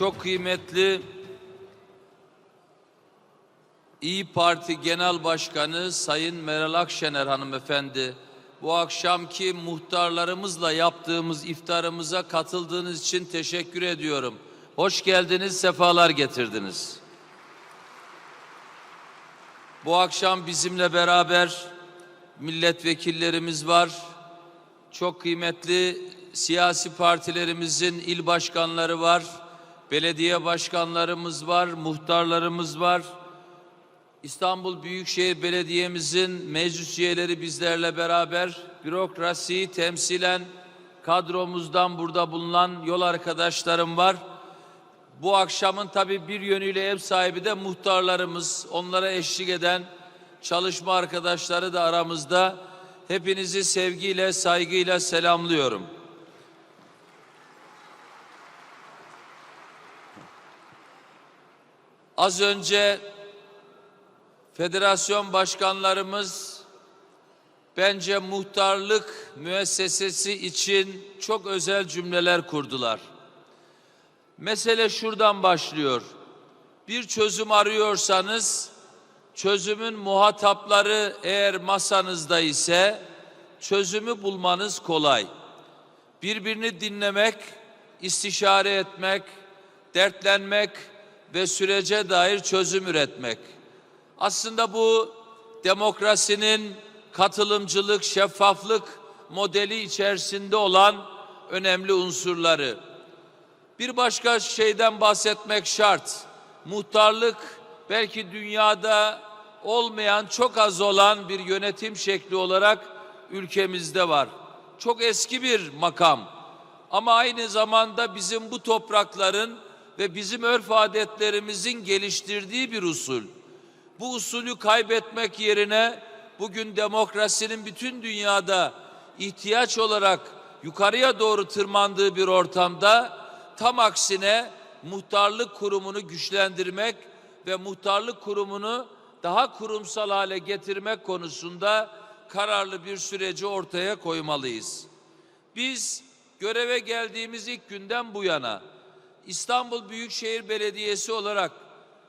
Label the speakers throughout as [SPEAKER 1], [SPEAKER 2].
[SPEAKER 1] Çok kıymetli İyi Parti Genel Başkanı Sayın Meral Akşener hanımefendi bu akşamki muhtarlarımızla yaptığımız iftarımıza katıldığınız için teşekkür ediyorum. Hoş geldiniz, sefalar getirdiniz. Bu akşam bizimle beraber milletvekillerimiz var. Çok kıymetli siyasi partilerimizin il başkanları var. Belediye başkanlarımız var, muhtarlarımız var. İstanbul Büyükşehir Belediye'mizin meclis üyeleri bizlerle beraber bürokrasiyi temsilen kadromuzdan burada bulunan yol arkadaşlarım var. Bu akşamın tabii bir yönüyle ev sahibi de muhtarlarımız, onlara eşlik eden çalışma arkadaşları da aramızda. Hepinizi sevgiyle, saygıyla selamlıyorum. Az önce federasyon başkanlarımız bence muhtarlık müessesesi için çok özel cümleler kurdular. Mesele şuradan başlıyor. Bir çözüm arıyorsanız çözümün muhatapları eğer masanızda ise çözümü bulmanız kolay. Birbirini dinlemek, istişare etmek, dertlenmek ve sürece dair çözüm üretmek. Aslında bu demokrasinin katılımcılık, şeffaflık modeli içerisinde olan önemli unsurları. Bir başka şeyden bahsetmek şart. Muhtarlık belki dünyada olmayan, çok az olan bir yönetim şekli olarak ülkemizde var. Çok eski bir makam. Ama aynı zamanda bizim bu toprakların ve bizim örf adetlerimizin geliştirdiği bir usul. Bu usulü kaybetmek yerine bugün demokrasinin bütün dünyada ihtiyaç olarak yukarıya doğru tırmandığı bir ortamda tam aksine muhtarlık kurumunu güçlendirmek ve muhtarlık kurumunu daha kurumsal hale getirmek konusunda kararlı bir süreci ortaya koymalıyız. Biz göreve geldiğimiz ilk günden bu yana İstanbul Büyükşehir Belediyesi olarak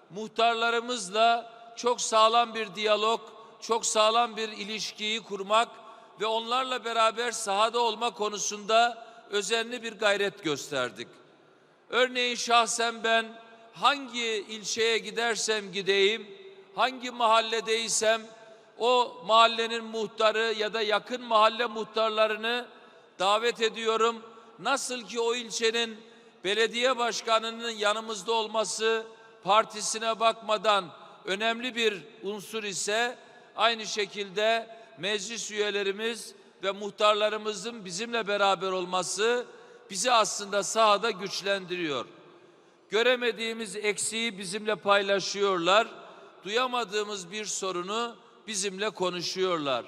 [SPEAKER 1] muhtarlarımızla çok sağlam bir diyalog, çok sağlam bir ilişkiyi kurmak ve onlarla beraber sahada olma konusunda özenli bir gayret gösterdik. Örneğin şahsen ben hangi ilçeye gidersem gideyim, hangi mahalledeysem o mahallenin muhtarı ya da yakın mahalle muhtarlarını davet ediyorum. Nasıl ki o ilçenin belediye başkanının yanımızda olması partisine bakmadan önemli bir unsur ise aynı şekilde meclis üyelerimiz ve muhtarlarımızın bizimle beraber olması bizi aslında sahada güçlendiriyor. Göremediğimiz eksiği bizimle paylaşıyorlar. Duyamadığımız bir sorunu bizimle konuşuyorlar.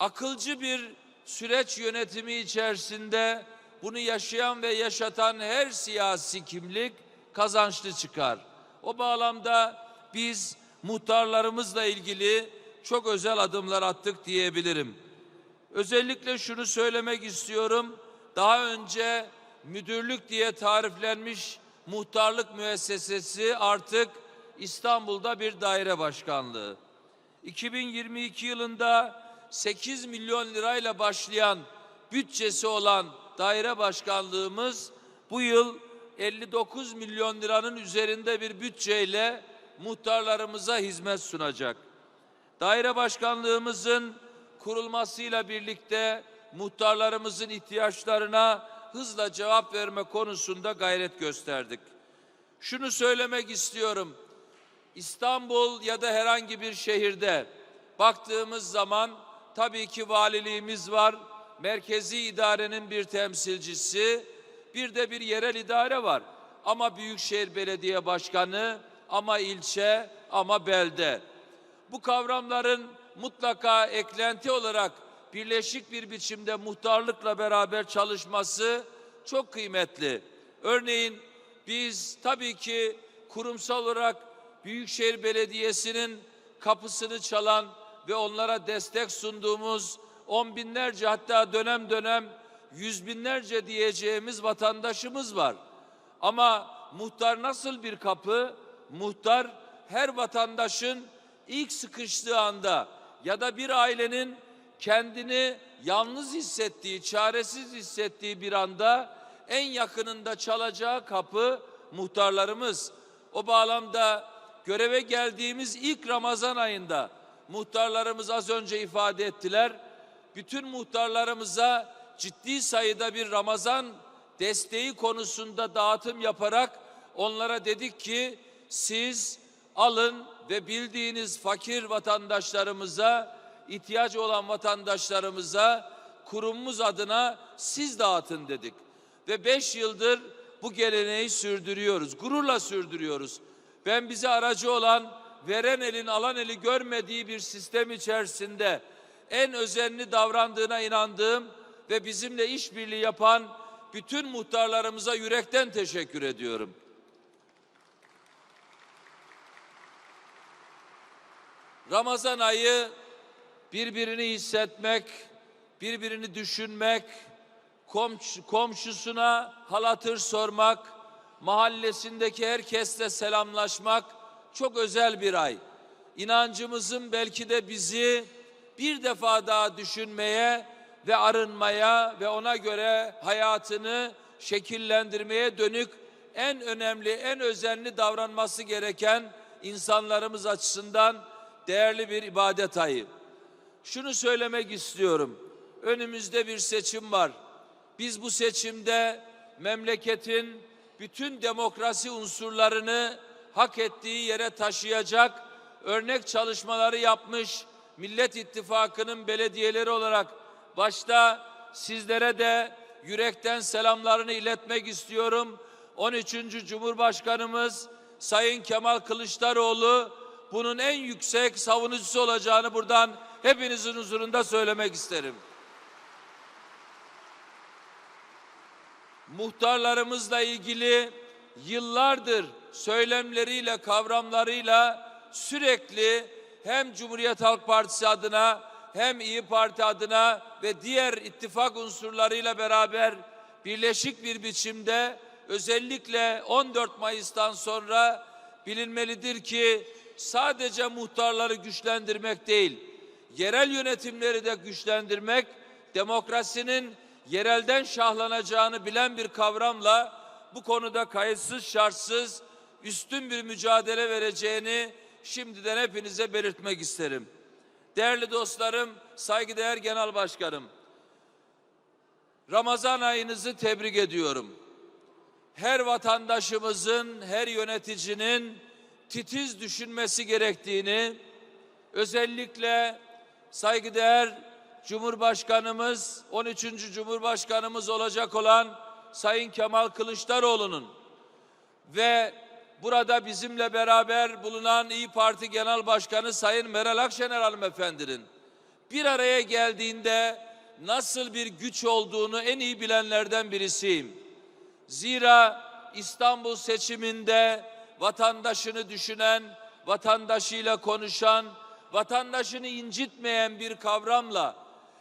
[SPEAKER 1] Akılcı bir süreç yönetimi içerisinde bunu yaşayan ve yaşatan her siyasi kimlik kazançlı çıkar. O bağlamda biz muhtarlarımızla ilgili çok özel adımlar attık diyebilirim. Özellikle şunu söylemek istiyorum. Daha önce müdürlük diye tariflenmiş muhtarlık müessesesi artık İstanbul'da bir daire başkanlığı. 2022 yılında 8 milyon lirayla başlayan bütçesi olan daire başkanlığımız bu yıl 59 milyon liranın üzerinde bir bütçeyle muhtarlarımıza hizmet sunacak. Daire başkanlığımızın kurulmasıyla birlikte muhtarlarımızın ihtiyaçlarına hızla cevap verme konusunda gayret gösterdik. Şunu söylemek istiyorum. İstanbul ya da herhangi bir şehirde baktığımız zaman tabii ki valiliğimiz var, merkezi idarenin bir temsilcisi, bir de bir yerel idare var. Ama Büyükşehir Belediye Başkanı, ama ilçe, ama belde. Bu kavramların mutlaka eklenti olarak birleşik bir biçimde muhtarlıkla beraber çalışması çok kıymetli. Örneğin biz tabii ki kurumsal olarak Büyükşehir Belediyesi'nin kapısını çalan ve onlara destek sunduğumuz on binlerce hatta dönem dönem yüz binlerce diyeceğimiz vatandaşımız var. Ama muhtar nasıl bir kapı? Muhtar her vatandaşın ilk sıkıştığı anda ya da bir ailenin kendini yalnız hissettiği, çaresiz hissettiği bir anda en yakınında çalacağı kapı muhtarlarımız. O bağlamda göreve geldiğimiz ilk Ramazan ayında muhtarlarımız az önce ifade ettiler. Bütün muhtarlarımıza ciddi sayıda bir Ramazan desteği konusunda dağıtım yaparak onlara dedik ki siz alın ve bildiğiniz fakir vatandaşlarımıza, ihtiyacı olan vatandaşlarımıza kurumumuz adına siz dağıtın dedik. Ve beş yıldır bu geleneği sürdürüyoruz, gururla sürdürüyoruz. Ben bize aracı olan veren elin alan eli görmediği bir sistem içerisinde en özenli davrandığına inandığım ve bizimle işbirliği yapan bütün muhtarlarımıza yürekten teşekkür ediyorum. Ramazan ayı birbirini hissetmek, birbirini düşünmek, komşu, komşusuna hal hatır sormak, mahallesindeki herkesle selamlaşmak çok özel bir ay. İnancımızın belki de bizi bir defa daha düşünmeye ve arınmaya ve ona göre hayatını şekillendirmeye dönük en önemli, en özenli davranması gereken insanlarımız açısından değerli bir ibadet ayı. Şunu söylemek istiyorum. Önümüzde bir seçim var. Biz bu seçimde memleketin bütün demokrasi unsurlarını hak ettiği yere taşıyacak örnek çalışmaları yapmış Millet İttifakı'nın belediyeleri olarak başta sizlere de yürekten selamlarını iletmek istiyorum. 13. Cumhurbaşkanımız Sayın Kemal Kılıçdaroğlu bunun en yüksek savunucusu olacağını buradan hepinizin huzurunda söylemek isterim. Muhtarlarımızla ilgili yıllardır söylemleriyle, kavramlarıyla sürekli hem Cumhuriyet Halk Partisi adına hem İyi Parti adına ve diğer ittifak unsurlarıyla beraber birleşik bir biçimde özellikle 14 Mayıs'tan sonra bilinmelidir ki sadece muhtarları güçlendirmek değil, yerel yönetimleri de güçlendirmek, demokrasinin yerelden şahlanacağını bilen bir kavramla bu konuda kayıtsız şartsız üstün bir mücadele vereceğini şimdiden hepinize belirtmek isterim. Değerli dostlarım, saygıdeğer genel başkanım. Ramazan ayınızı tebrik ediyorum. Her vatandaşımızın, her yöneticinin titiz düşünmesi gerektiğini, özellikle saygıdeğer Cumhurbaşkanımız, 13. Cumhurbaşkanımız olacak olan Sayın Kemal Kılıçdaroğlu'nun ve burada bizimle beraber bulunan İyi Parti Genel Başkanı Sayın Meral Akşener hanımefendinin bir araya geldiğinde nasıl bir güç olduğunu en iyi bilenlerden birisiyim. Zira İstanbul seçiminde vatandaşını düşünen, vatandaşıyla konuşan, vatandaşını incitmeyen bir kavramla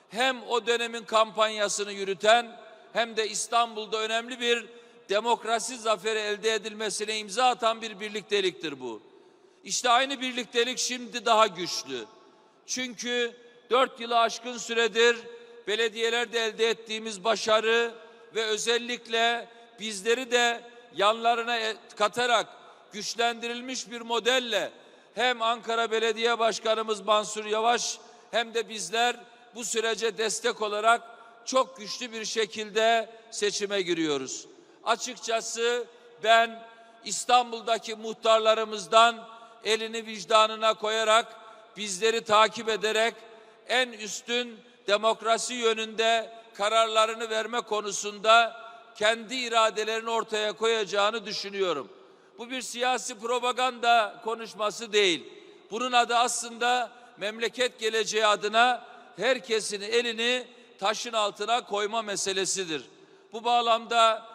[SPEAKER 1] hem o dönemin kampanyasını yürüten hem de İstanbul'da önemli bir demokrasi zaferi elde edilmesine imza atan bir birlikteliktir bu. İşte aynı birliktelik şimdi daha güçlü. Çünkü dört yılı aşkın süredir belediyelerde elde ettiğimiz başarı ve özellikle bizleri de yanlarına e- katarak güçlendirilmiş bir modelle hem Ankara Belediye Başkanımız Mansur Yavaş hem de bizler bu sürece destek olarak çok güçlü bir şekilde seçime giriyoruz. Açıkçası ben İstanbul'daki muhtarlarımızdan elini vicdanına koyarak bizleri takip ederek en üstün demokrasi yönünde kararlarını verme konusunda kendi iradelerini ortaya koyacağını düşünüyorum. Bu bir siyasi propaganda konuşması değil. Bunun adı aslında memleket geleceği adına herkesin elini taşın altına koyma meselesidir. Bu bağlamda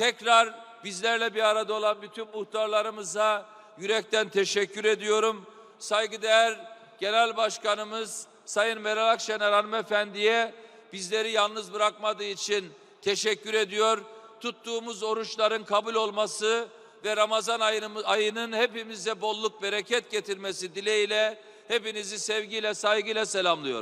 [SPEAKER 1] tekrar bizlerle bir arada olan bütün muhtarlarımıza yürekten teşekkür ediyorum. Saygıdeğer Genel Başkanımız Sayın Meral Akşener hanımefendiye bizleri yalnız bırakmadığı için teşekkür ediyor. Tuttuğumuz oruçların kabul olması ve Ramazan ayının, ayının hepimize bolluk bereket getirmesi dileğiyle hepinizi sevgiyle saygıyla selamlıyorum.